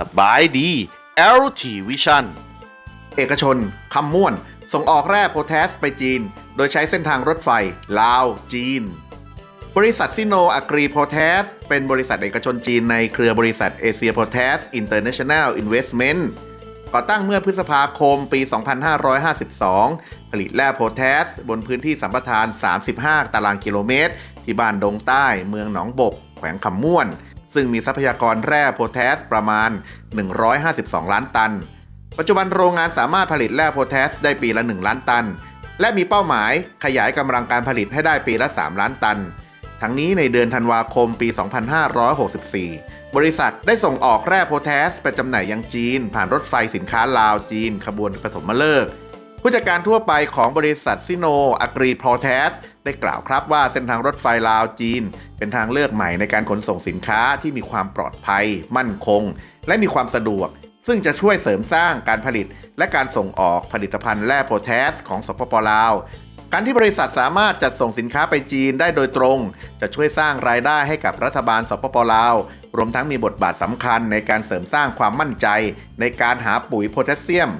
สบายดี LT Vision เอกชนคำม่วน ส่งออกแร่โพแทสไปจีน โดยใช้เส้นทางรถไฟ ลาว จีน บริษัทซิโนอะกรีโพแทสเป็นบริษัทเอกชนจีนในเครือบริษัทเอเชียโพแทสอินเตอร์เนชั่นแนลอินเวสเมนต์ ก่อตั้งเมื่อพฤษภาคมปี 2552 ผลิตแร่โพแทสบนพื้นที่สัมปทาน 35 ตารางกิโลเมตร ที่บ้านดงใต้เมืองหนองบก แขวงคำม่วน ซึ่งมีทรัพยากรแร่โพแทสประมาณ 152 ล้านตัน ปัจจุบันโรงงานสามารถผลิตแร่โพแทสได้ปีละ 1 ล้านตัน และมีเป้าหมายขยายกำลังการผลิตให้ได้ปีละ 3 ล้านตัน ทั้งนี้ในเดือนธันวาคมปี 2564 บริษัทได้ส่งออกแร่โพแทสไปจำหน่ายยังจีน ผ่านรถไฟสินค้าลาวจีน ขบวนปฐมฤกษ์ผู้จัดการทั่วไปของบริษัทซิโนอะกรีโพแทสได้กล่าวครับว่าเส้นทางรถไฟลาวจีน เป็นทางเลือกใหม่ในการขนส่งสินค้าที่มีความปลอดภัย มั่นคง และมีความสะดวก ซึ่งจะช่วยเสริมสร้างการผลิตและการส่งออกผลิตภัณฑ์แร่โพแทสของสปปลาว การที่บริษัทสามารถจัดส่งสินค้าไปจีนได้โดยตรง จะช่วยสร้างรายได้ให้กับรัฐบาลสปปลาว รวมทั้งมีบทบาทสำคัญในการเสริมสร้างความมั่นใจ ในการหาปุ๋ยโพแทสเซียม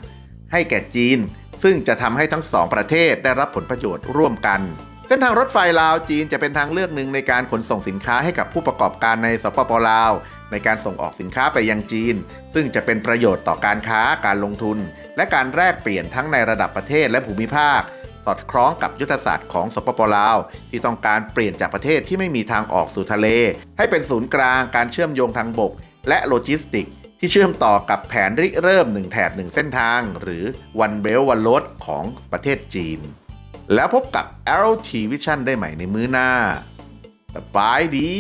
ให้แก่จีน ซึ่งจะทำให้ทั้งสองประเทศได้รับผลประโยชน์ร่วมกัน เส้นทางรถไฟลาวจีนจะเป็นทางเลือกหนึ่งในการขนส่งสินค้าให้กับผู้ประกอบการในสปปลาว ในการส่งออกสินค้าไปยังจีน ซึ่งจะเป็นประโยชน์ต่อการค้าการลงทุน และการแลกเปลี่ยนทั้งในระดับประเทศและภูมิภาค สอดคล้องกับยุทธศาสตร์ของสปปลาว ที่ต้องการเปลี่ยนจากประเทศที่ไม่มีทางออกสู่ทะเล ให้เป็นศูนย์กลางการเชื่อมโยงทางบก และโลจิสติก ที่เชื่อมต่อกับแผนริเริ่ม1แถบ1เส้นทาง หรือ One Belt One Road ของประเทศจีน แล้วพบกับ LT Vision ได้ใหม่ในมื้อหน้าสบายดี